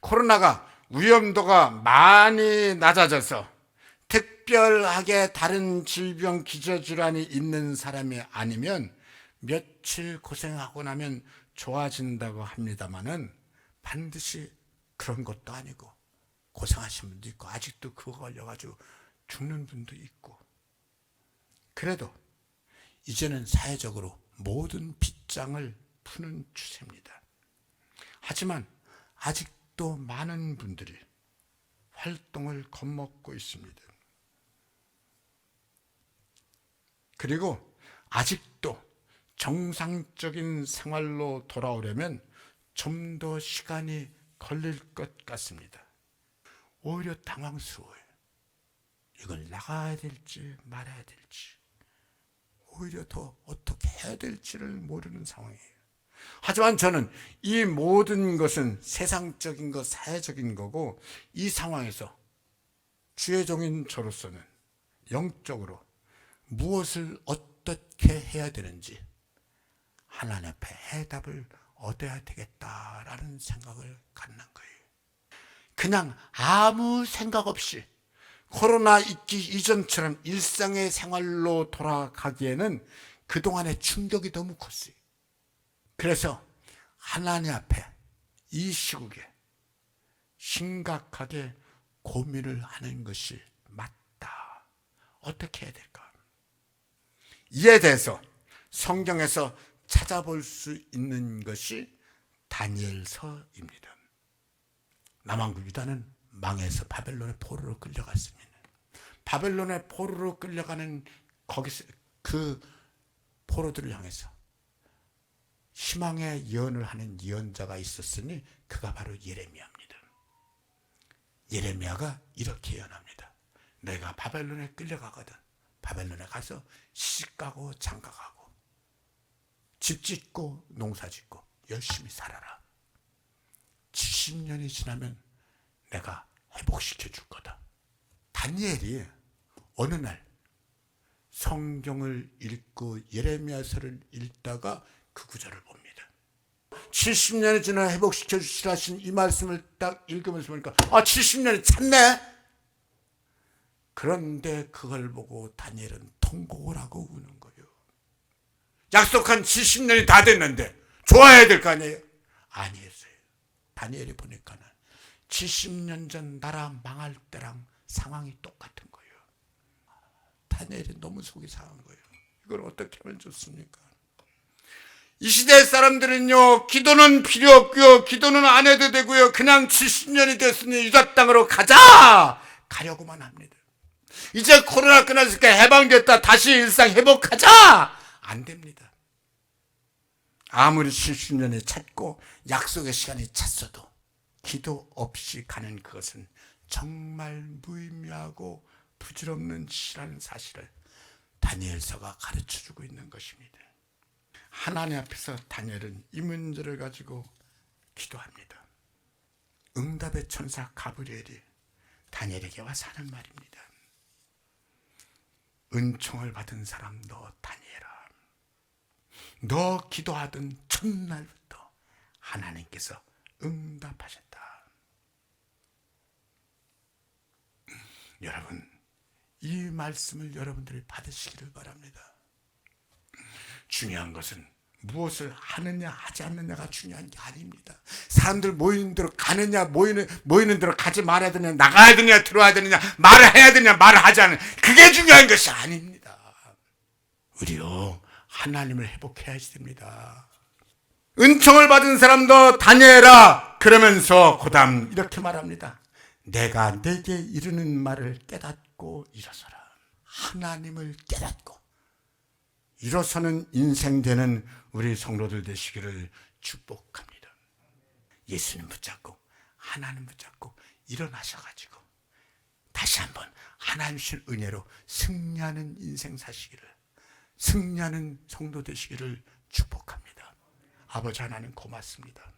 코로나가 위험도가 많이 낮아져서 특별하게 다른 질병 기저질환이 있는 사람이 아니면 며칠 고생하고 나면 좋아진다고 합니다만은 반드시 그런 것도 아니고 고생하신 분도 있고 아직도 그거 걸려가지고 죽는 분도 있고 그래도 이제는 사회적으로 모든 빗장을 푸는 추세입니다. 하지만 아직 도 많은 분들이 활동을 겁먹고 있습니다. 그리고 아직도 정상적인 생활로 돌아오려면 좀 더 시간이 걸릴 것 같습니다. 오히려 당황스러워요. 이걸 나가야 될지 말아야 될지. 오히려 더 어떻게 해야 될지를 모르는 상황이에요. 하지만 저는 이 모든 것은 세상적인 것, 사회적인 거고 이 상황에서 주의 종인 저로서는 영적으로 무엇을 어떻게 해야 되는지 하나님 앞에 해답을 얻어야 되겠다라는 생각을 갖는 거예요. 그냥 아무 생각 없이 코로나 있기 이전처럼 일상의 생활로 돌아가기에는 그동안의 충격이 너무 컸어요. 그래서 하나님 앞에 이 시국에 심각하게 고민을 하는 것이 맞다. 어떻게 해야 될까? 이에 대해서 성경에서 찾아볼 수 있는 것이 다니엘서입니다. 남왕국 유다는 망해서 바벨론의 포로로 끌려갔습니다. 바벨론의 포로로 끌려가는 거기서 그 포로들을 향해서 희망의 예언을 하는 예언자가 있었으니 그가 바로 예레미야입니다. 예레미야가 이렇게 예언합니다. 내가 바벨론에 끌려가거든. 바벨론에 가서 시집가고 장가가고 집 짓고 농사 짓고 열심히 살아라. 70년이 지나면 내가 회복시켜 줄 거다. 다니엘이 어느 날 성경을 읽고 예레미야서를 읽다가 그 구절을 봅니다. 70년이 지나 회복시켜 주시라 하신 이 말씀을 딱 읽으면서 보니까 아 70년이 찼네. 그런데 그걸 보고 다니엘은 통곡을 하고 우는 거예요. 약속한 70년이 다 됐는데 좋아해야 될 거 아니에요? 아니었어요. 다니엘이 보니까는 70년 전 나라 망할 때랑 상황이 똑같은 거예요. 다니엘이 너무 속이 상한 거예요. 이걸 어떻게 하면 좋습니까? 이 시대 사람들은요, 기도는 필요 없고요, 기도는 안 해도 되고요, 그냥 70년이 됐으니 유다 땅으로 가자! 가려고만 합니다. 이제 코로나 끝났으니까 해방됐다, 다시 일상 회복하자! 안 됩니다. 아무리 70년이 찼고 약속의 시간이 찼어도 기도 없이 가는 그것은 정말 무의미하고 부질없는 짓이라는 사실을 다니엘서가 가르쳐 주고 있는 것입니다. 하나님 앞에서 다니엘은 이 문제를 가지고 기도합니다. 응답의 천사 가브리엘이 다니엘에게 와서 하는 말입니다. 은총을 받은 사람 너 다니엘아. 너 기도하던 첫날부터 하나님께서 응답하셨다. 여러분, 이 말씀을 여러분들이 받으시기를 바랍니다. 중요한 것은 무엇을 하느냐 하지 않느냐가 중요한 게 아닙니다. 사람들 모이는 대로 가느냐 모이는 모이는 대로 가지 말아야 되냐 나가야 되냐 들어와야 되느냐 말을 해야 되냐 말을 하지 않는 그게 중요한 것이 아닙니다. 우리요 하나님을 회복해야지 됩니다. 은총을 받은 사람도 다니엘아 그러면서 고담 이렇게 말합니다. 내가 내게 이르는 말을 깨닫고 일어서라. 하나님을 깨닫고 일어서는 인생 되는 우리 성도들 되시기를 축복합니다. 예수님 붙잡고 하나님 붙잡고 일어나셔가지고 다시 한번 하나님 신 은혜로 승리하는 인생 사시기를 승리하는 성도 되시기를 축복합니다. 아버지 하나님 고맙습니다.